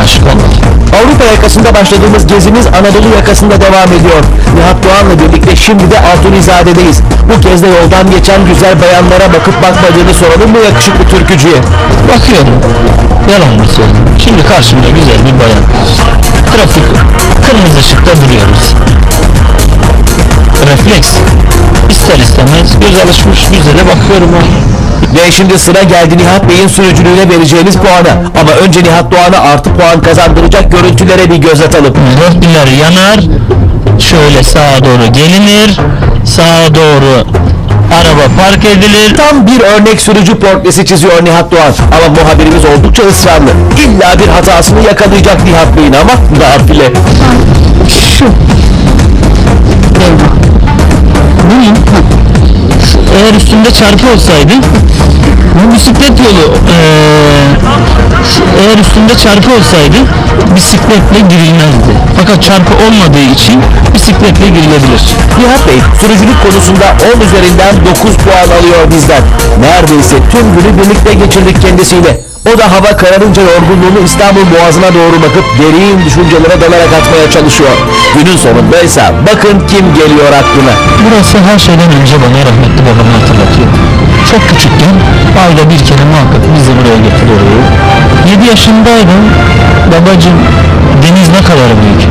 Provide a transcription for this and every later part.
Avrupa yakasında başladığımız gezimiz Anadolu yakasında devam ediyor. Nihat Doğan'la birlikte şimdi de Altunizade'deyiz. Bu kez de yoldan geçen güzel bayanlara bakıp bakmadığını soralım mı yakışıklı türkücüye? Bakıyorum. Yalan mı söyleyeyim? Şimdi karşımda güzel bir bayan. Trafik kırmızı ışıkta duruyoruz. Refleks. İster istemez göz alışmış güzele bakıyorum o. Ve şimdi sıra geldi Nihat Bey'in sürücülüğüne vereceğimiz puana. Ama önce Nihat Doğan'a artı puan kazandıracak görüntülere bir göz atalım. Dörtler yanar. Şöyle sağa doğru gelinir. Sağa doğru araba park edilir. Tam bir örnek sürücü portresi çiziyor Nihat Doğan. Ama muhabirimiz oldukça ısrarlı. İlla bir hatasını yakalayacak Nihat Bey'in ama nafile. Şu. Bunun eğer üstünde çarpı olsaydı bu bisiklet yolu eğer üstünde çarpı olsaydı bisikletle girilmezdi. Fakat çarpı olmadığı için bisikletle girilebilir. Nihat Bey sürücülük konusunda 10 üzerinden 9 puan alıyor bizden. Neredeyse tüm günü birlikte geçirdik kendisiyle. O da hava kararınca yorgunluğunu İstanbul Boğazı'na doğru bakıp derin düşüncelere dalarak atmaya çalışıyor. Günün sonunda ise bakın kim geliyor aklına. Burası her şeyden önce bana rahmetli babamı hatırlatıyor. Çok küçükken ayda bir kere muhakkak bizi buraya getiriyordu. 7 yaşındaydım. Babacım deniz ne kadar büyük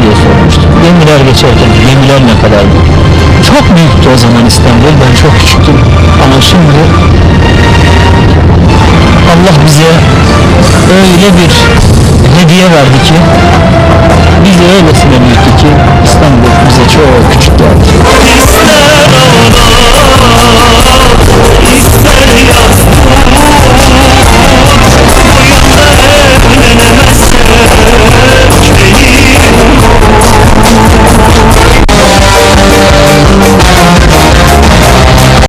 diye sormuştu. Gemiler geçerken gemiler ne kadar büyük. Çok büyüktü o zaman İstanbul. Ben çok küçüktüm. Ama şimdi bize öyle bir hediye verdi ki bizi öylesine büyüttü ki İstanbul bize çok.